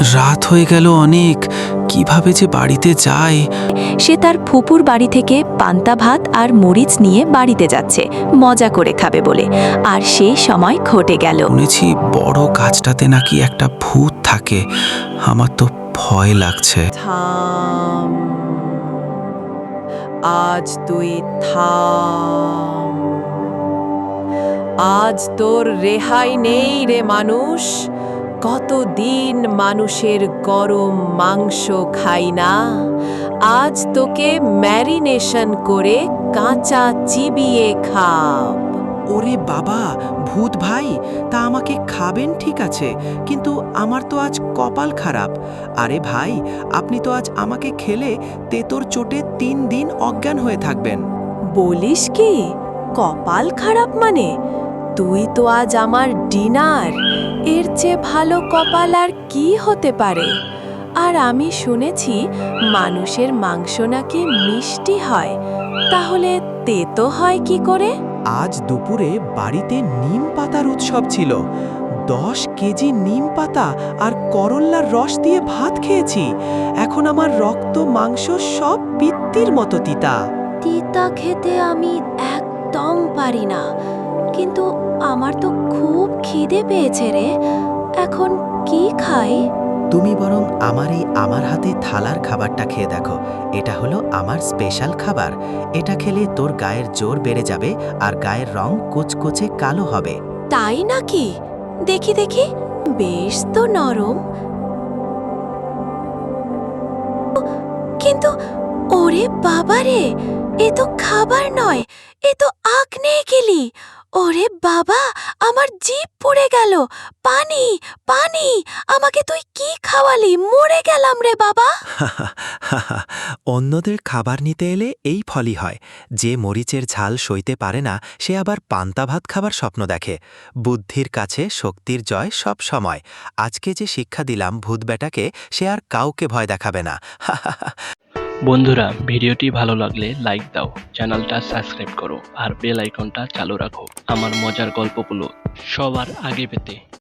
রাত হয়ে গেল অনেক। কীভাবে যে বাড়িতে যায়? সে তার ফুপুর বাড়ি থেকে পান্তা ভাত আর মরিচ নিয়ে বাড়িতে যাচ্ছে। মজা করে খাবে বলে। আর সেই সময় ঘটে গেল। শুনেছি বড় গাছটাতে নাকি একটা ভূত থাকে। আমার তো ভয় লাগছে। থাম। আজ তুই থাম। আজ তোর রেহাই নেই রে মানুষ। কতদিন মানুষের গরম মাংস খাই না? আজ তোকে ম্যারিনেশন করে কাঁচা চিবিয়ে খাব। ওরে বাবা ভূত ভাই তা আমাকে খাবেন ঠিক আছে কিন্তু আমার তো আজ কপাল খারাপ। আরে ভাই আপনি তো আজ আমাকে খেলে তেতোর চোটে তিন দিন অজ্ঞান হয়ে থাকবেন। বলিস কি? কপাল খারাপ মানে? তুই তো আজ আমার ডিনার। এর চেয়ে ভালো কপাল আর কি হতে পারে? আর আমি শুনেছি মানুষের মাংস নাকি মিষ্টি হয়। তাহলে তেতো হয় কি করে? আজ দুপুরে বাড়িতে নিম পাতার উৎসব ছিল। দশ কেজি নিম পাতা আর করল্লার রস দিয়ে ভাত খেয়েছি। এখন আমার রক্ত মাংস সব পিত্তির মতো তিতা। তিতা খেতে আমি একদম পারি না। কিন্তু আমার তো খুব খিদে পেয়েছে রে। এখন কি খাই? তুমি বরং আমার এই আমার হাতে থালার খাবারটা খেয়ে দেখো। এটা হলো আমার স্পেশাল খাবার। এটা খেলে তোর গায়ের জোর বেড়ে যাবে আর গায়ের রং কুচকুচে কালো হবে। তাই নাকি? দেখি দেখি। বেশ তো নরম। কিন্তু ওরে বাবারে এ তো খাবার নয় এ তো আগ্নেয় গেলি ওরে বাবা, আমার জিভ পড়ে গেল। পানি পানি, আমাকে তুই কি খাওয়ালি? মরে গেলাম রে বাবা। অন্যদের খাবার নিতে এলে এই ফলই হয়। যে মরিচের ঝাল সইতে পারে না, সে আবার পান্তা ভাত খাবার স্বপ্ন দেখে। বুদ্ধির কাছে শক্তির জয় সব সময়। আজকে যে শিক্ষা দিলাম ভূত বেটাকে, সে আর কাউকে ভয় দেখাবে না। বন্ধুরা, ভিডিওটি ভালো লাগলে লাইক দাও, চ্যানেলটা সাবস্ক্রাইব করো, আর বেল আইকনটা চালু রাখো। আমার মজার গল্পগুলো সবার আগে পেতে।